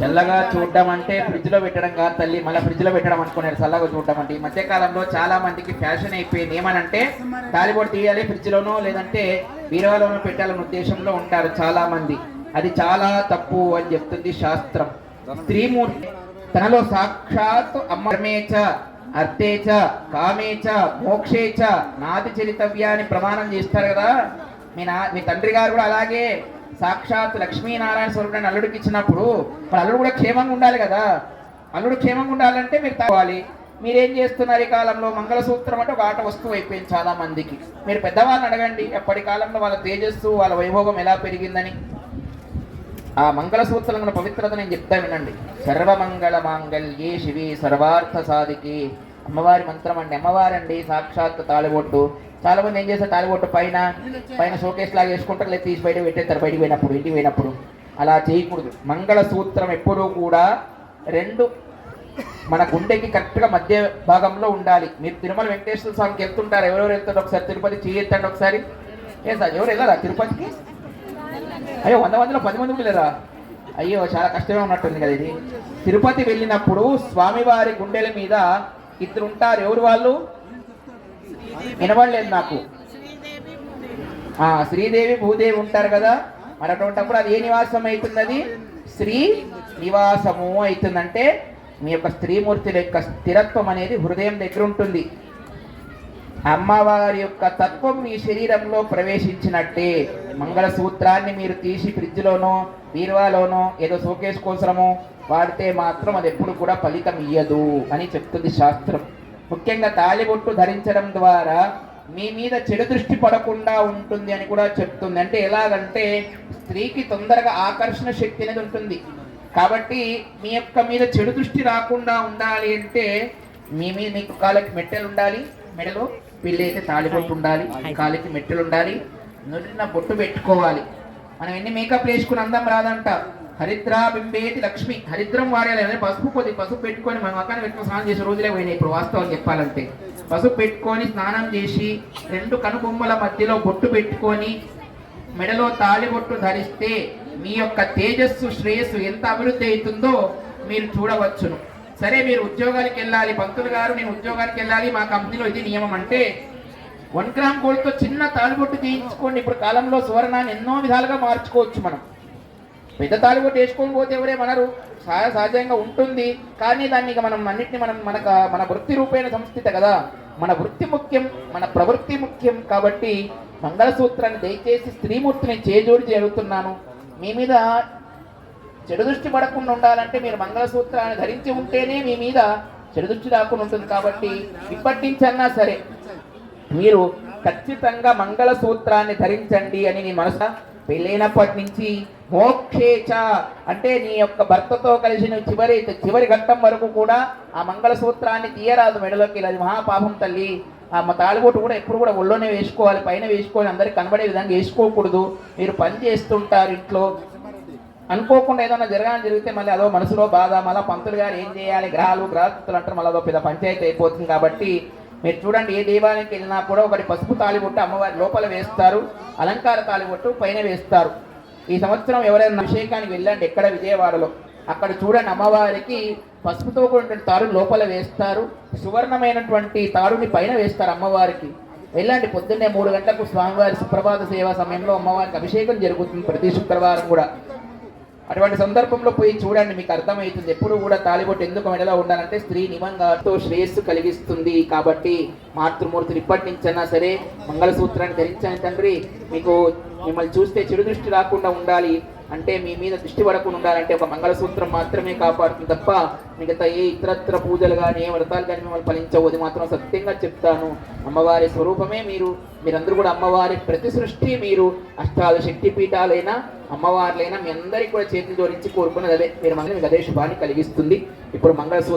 చల్లగా చూడడం అంటే ఫ్రిడ్జ్లో పెట్టడం కాదు తల్లి మళ్ళీ ఫ్రిడ్జ్లో పెట్టడం అనుకున్నారు చల్లగా చూడడం అంటే. ఈ మధ్య కాలంలో చాలా మందికి ఫ్యాషన్ అయిపోయింది. ఏమనంటే తాలిబొట్టు తీయాలి ఫ్రిడ్జ్ లోనో లేదంటే బీరువాలోనో పెట్టాలనే ఉద్దేశంలో ఉంటారు చాలా మంది అది చాలా తప్పు అని చెప్తుంది శాస్త్రం. స్త్రీమూర్తి తనలో సాక్షాత్ అమ్మేచ అర్థేచ కామేచ మోక్షేచ నాది చరితవ్య అని ప్రమాణం చేస్తారు కదా. మీ నా మీ తండ్రి గారు కూడా అలాగే సాక్షాత్ లక్ష్మీనారాయణ స్వరూపుడు అల్లుడికి ఇచ్చినప్పుడు మరి అల్లుడు కూడా క్షేమంగా ఉండాలి కదా. అల్లుడు క్షేమంగా ఉండాలంటే మీరు తవ్వాలి. మీరేం చేస్తున్నారు ఈ కాలంలో? మంగళసూత్రం అంటే ఒక ఆట వస్తువు అయిపోయింది చాలా మందికి. మీరు పెద్దవాళ్ళని అడగండి ఎప్పటి కాలంలో వాళ్ళ తేజస్సు వాళ్ళ వైభోగం ఎలా పెరిగిందని. ఆ మంగళసూత్రం పవిత్రత నేను చెప్తా వినండి. సర్వమంగళ మాంగళ్యే శివి సర్వార్థ సాధికి అమ్మవారి మంత్రం అండి అమ్మవారండి సాక్షాత్ తాళిబొట్టు. చాలా మంది ఏం చేస్తారు తాళిబొట్టు పైన పైన షోకేస్ లాగా వేసుకుంటారు లేదా తీసి బయట పెట్టేస్తారు బయటికి పోయినప్పుడు ఇంటికి పోయినప్పుడు. అలా చేయకూడదు. మంగళసూత్రం ఎప్పుడూ కూడా రెండు మన గుండెకి కరెక్ట్గా మధ్య భాగంలో ఉండాలి. మీరు తిరుమల వెంకటేశ్వర స్వామికి వెళ్తుంటారు ఎవరెవరు వెళ్తారు ఒకసారి తిరుపతి చేయొద్దండి ఒకసారి. ఏ సార్ ఎవరు వెళ్ళారా తిరుపతికి? అయ్యో వంద మందిలో పది మంది కూడా లేరా అయ్యో చాలా కష్టమే ఉన్నట్టుంది కదా ఇది. తిరుపతి వెళ్ళినప్పుడు స్వామివారి గుండెల మీద ఇద్దరు ఉంటారు ఎవరు వాళ్ళు? వినబడలేదు నాకు. శ్రీదేవి భూదేవి ఉంటారు కదా. మరి అటువంటిప్పుడు అది ఏ నివాసం అవుతున్నది? శ్రీ నివాసము అవుతుందంటే మీ యొక్క స్త్రీమూర్తుల యొక్క స్థిరత్వం అనేది హృదయం దగ్గర ఉంటుంది అమ్మవారి యొక్క తత్వం మీ శరీరంలో ప్రవేశించినట్టే. మంగళసూత్రాన్ని మీరు తీసి ఫ్రిడ్జ్లోనో బీరువాలోనో ఏదో షోకేస్ కోసమో వాడితే మాత్రం అది ఎప్పుడు కూడా ఫలితం ఇయ్యదు అని చెప్తుంది శాస్త్రం. ముఖ్యంగా తాలిబొట్టు ధరించడం ద్వారా మీ మీద చెడు దృష్టి పడకుండా ఉంటుంది అని కూడా చెప్తుంది. అంటే ఎలాగంటే స్త్రీకి తొందరగా ఆకర్షణ శక్తి అనేది ఉంటుంది. కాబట్టి మీ యొక్క మీద చెడు దృష్టి రాకుండా ఉండాలి అంటే మీ మీద మీకు కాళ్ళకి మెట్టెలు ఉండాలి మెడలో పిల్లి అయితే తాళిబొట్టు ఉండాలి కాలికి మెట్టెలు ఉండాలి నుండిన బొట్టు పెట్టుకోవాలి. మనం ఎన్ని మేకప్ వేసుకుని అందం రాదంట. హరిద్రా బింబేతి లక్ష్మి హరిద్రం వాడాలి పసుపు కొద్ది పసుపు పెట్టుకొని మనం మకాన్ని పెట్టుకొని స్నానం చేసే రోజులే పోయినాయి ఇప్పుడు వాస్తవాలు చెప్పాలంటే. పసుపు పెట్టుకొని స్నానం చేసి రెండు కనుబొమ్మల మధ్యలో బొట్టు పెట్టుకొని మెడలో తాళిబొట్టు ధరిస్తే మీ యొక్క తేజస్సు శ్రేయస్సు ఎంత అభివృద్ధి అవుతుందో మీరు చూడవచ్చును. సరే మీరు ఉద్యోగానికి వెళ్ళాలి. పంతులు గారు నేను ఉద్యోగానికి వెళ్ళాలి. మా కంపెనీలో ఇది నియమం అంటే వన్ గ్రామ్ గోల్డ్తో చిన్న తాలిబొట్టు చేయించుకోండి ఇప్పుడు కాలంలో సువర్ణాన్ని ఎన్నో విధాలుగా మార్చుకోవచ్చు మనం. పెద్ద తాలిబొట్టు వేసుకొని పోతే ఎవరే మనరు? సహజ సహజంగా ఉంటుంది. కానీ దాన్ని ఇక మనం అన్నింటినీ మనం మనకు మన వృత్తి రూపేణ సంస్థిత కదా. మన వృత్తి ముఖ్యం మన ప్రవృత్తి ముఖ్యం. కాబట్టి మంగళసూత్రాన్ని దయచేసి స్త్రీమూర్తిని చేజోడి చేరుతున్నాను. మీ మీద చెడు దృష్టి పడకుండా ఉండాలంటే మీరు మంగళసూత్రాన్ని ధరించి ఉంటేనే మీ మీద చెడు దృష్టి రాకుండా ఉంటుంది. కాబట్టి ఇప్పటి నుంచి అన్నా సరే మీరు ఖచ్చితంగా మంగళసూత్రాన్ని ధరించండి అని నీ మనసు పెళ్ళైనప్పటి నుంచి మోక్షేచ అంటే నీ యొక్క భర్తతో కలిసి నువ్వు చివరి చివరి ఘట్టం వరకు కూడా ఆ మంగళసూత్రాన్ని తీయరాదు మెడలోకి. అది మహాపాపం తల్లి. ఆ మా తాళిబొట్టు కూడా ఎప్పుడు కూడా ఒళ్ళోనే వేసుకోవాలి పైన వేసుకొని అందరికి కనబడే విధంగా వేసుకోకూడదు. మీరు పని చేస్తుంటారు ఇంట్లో. అనుకోకుండా ఏదైనా జరగాలని జరిగితే మళ్ళీ అదో మనసులో బాధ మళ్ళీ పంతులు గారు ఏం చేయాలి? గ్రహాలు గ్రహస్థులు అంటారు మళ్ళీ అదో పెద్ద పంచాయతీ అయిపోతుంది కాబట్టి మీరు చూడండి ఏ దేవాలయంకి వెళ్ళినా కూడా ఒకటి పసుపు తాళిబొట్టు అమ్మవారి లోపల వేస్తారు అలంకార తాళిబొట్టు పైన వేస్తారు. ఈ సంవత్సరం ఎవరైనా అభిషేకానికి వెళ్ళండి ఎక్కడ విజయవాడలో. అక్కడ చూడండి అమ్మవారికి పసుపుతో కూడిన తాడు లోపల వేస్తారు సువర్ణమైనటువంటి తాడుని పైన వేస్తారు అమ్మవారికి. వెళ్ళండి పొద్దున్నే మూడు గంటలకు స్వామివారి సుప్రభాత సేవా సమయంలో అమ్మవారికి అభిషేకం జరుగుతుంది ప్రతి శుక్రవారం కూడా. అటువంటి సందర్భంలో పోయి చూడండి మీకు అర్థమవుతుంది. ఎప్పుడు కూడా తాలిబొట్టు ఎందుకు మెడలో ఉండాలంటే స్త్రీ నిబంధనతో శ్రేయస్సు కలిగిస్తుంది కాబట్టి మాతృమూర్తులు ఇప్పటి నుంచైనా సరే మంగళసూత్రాన్ని ధరించని తండ్రి. మీకు మిమ్మల్ని చూస్తే చెడు దృష్టి రాకుండా ఉండాలి. అంటే మీ మీద దృష్టి పడకుండా ఉండాలంటే ఒక మంగళసూత్రం మాత్రమే కాపాడుతుంది తప్ప మిగతా ఏ ఇతరత్ర పూజలు కానీ ఏ వ్రతాలు కానీ మిమ్మల్ని ఫలించవు. అది మాత్రం సత్యంగా చెప్తాను. అమ్మవారి స్వరూపమే మీరు మీరందరూ కూడా అమ్మవారి ప్రతి సృష్టి మీరు అష్టాలు శక్తి పీఠాలైనా అమ్మవార్లైనా మీ అందరికీ కూడా చేతులు జోడించి కోరుకున్నది అదే. మీరు మనకి మీకు అదే శుభాన్ని కలిగిస్తుంది. ఇప్పుడు మంగళసూత్రం